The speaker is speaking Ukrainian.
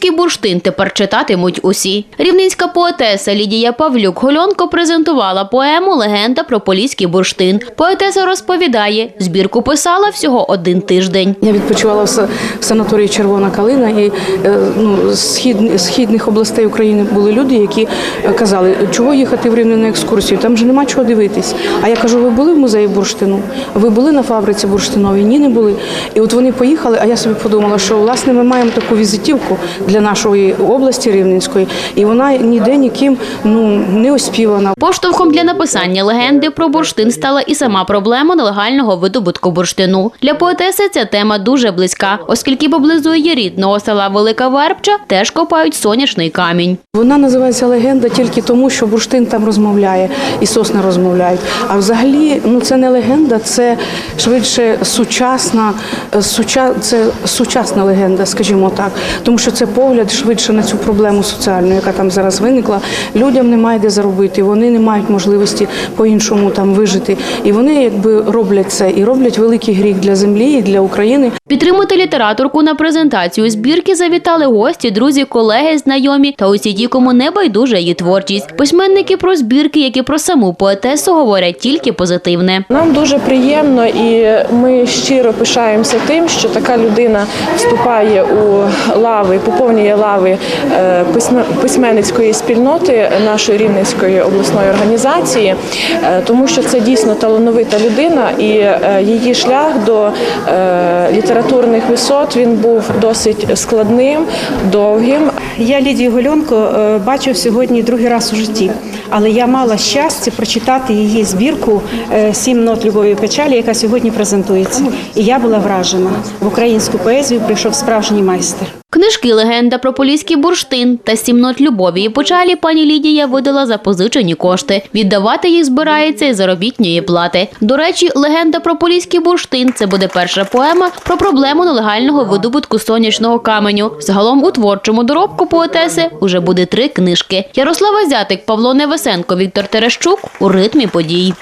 поліський бурштин тепер читатимуть усі. Рівненська поетеса Лідія Павлюк Гольонко презентувала поему Легенда про поліський бурштин. Поетеса розповідає, збірку писала всього один тиждень. Я відпочивала в санаторії Червона калина, і е, ну, з схід, східних областей України були люди, які е, казали, чого їхати в Рівне на екскурсію, там же нема чого дивитись. А я кажу, ви були в музеї бурштину? Ви були на фабриці бурштиновій? Ні, не були. І от вони поїхали, а я собі подумала, що власне ми маємо таку візитівку для нашої області Рівненської, і вона ніде ніким ну, не оспівана. Поштовхом для написання легенди про бурштин стала і сама проблема нелегального видобутку бурштину. Для поетеси ця тема дуже близька, оскільки поблизу її рідного села Велика Вербча теж копають сонячний камінь. Вона називається легенда тільки тому, що бурштин там розмовляє і сосни розмовляють. А взагалі, ну це не легенда, це швидше сучасна, е, суча, це сучасна легенда, скажімо так. Тому що це погляд швидше на цю проблему соціальну, яка там зараз виникла. Людям немає де заробити, вони не мають можливості по-іншому там вижити. І вони якби роблять це і роблять великий гріх для землі і для України. Підтримати літераторку на презентацію збірки завітали гості, друзі, колеги, знайомі та усі ті, кому не байдужа її творчість. Письменники про збірки, як і про саму поетесу, говорять тільки позитивне. Нам дуже приємно і ми щиро пишаємося тим, що така людина вступає у лави, поповнює лави е, письменницької спільноти нашої Рівненської обласної організації, е, тому що це дійсно талановита людина, і е, її шлях до е, літературних висот він був досить складним, довгим, Я Лідію Гольонко бачив бачу сьогодні другий раз у житті, але я мала щастя прочитати її збірку е, Сім нот любові і печалі, яка сьогодні презентується. І я була вражена. В українську поезію прийшов справжній майстер. Книжки Легенда про поліський бурштин та сімнот любові і печалі пані Лідія видала за позичені кошти. Віддавати їх збирається із заробітної плати. До речі, легенда про поліський бурштин це буде перша поема про проблему нелегального видобутку сонячного каменю. Загалом у творчому доробку поетеси уже буде три книжки. Ярослава Зятик, Павло Невесенко, Віктор Терещук у ритмі подій.